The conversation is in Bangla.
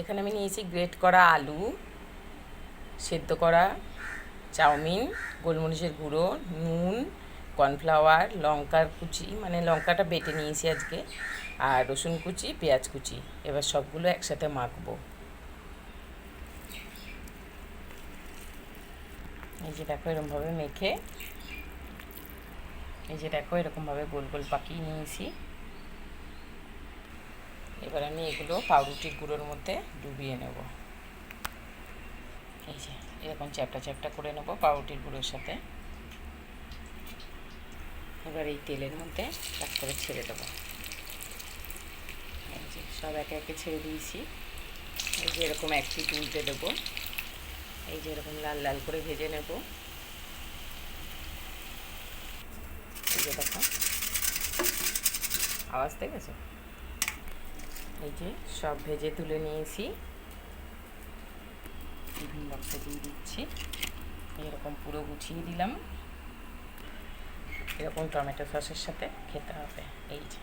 এখানে আমি নিয়েছি গ্রেট করা আলু, সেদ্ধ করা চাউমিন, গোলমরিচের গুঁড়ো, নুন, কর্নফ্লাওয়ার, লঙ্কার কুচি মানে লঙ্কাটা বেটে নিয়েছি আজকে, আর রসুন কুচি, পেঁয়াজ কুচি, এবার সবগুলো একসাথে মাখবো। এই যে দেখো এরকমভাবে মেখে, এই যে দেখো এরকমভাবে গোল গোল পাকিয়ে নিয়েছি। এবার আমি এগুলো পাউরুটি গুঁড়োর মধ্যে ডুবিয়ে নেব। এই যে, এরকম চ্যাপটা চ্যাপটা করে নেব পাউরুটির গুঁড়োর সাথে। এবার এই তেলের মধ্যে এক করে ছেড়ে দেবো। সব একে একে ছেড়ে দিয়েছি। এই যে, এরকম এক উল্টে দেবো। এই যে, এরকম লাল লাল করে ভেজে নেব। এই যে দেখো। আওয়াজ দেখেছ এই যে সব ভেজে তুলে নিয়েছি। টিফিন বক্সে দিয়ে দিচ্ছি। এরকম পুরো গুছিয়ে দিলাম। এরকম টমেটো সসের সাথে খেতে হবে। এই যে।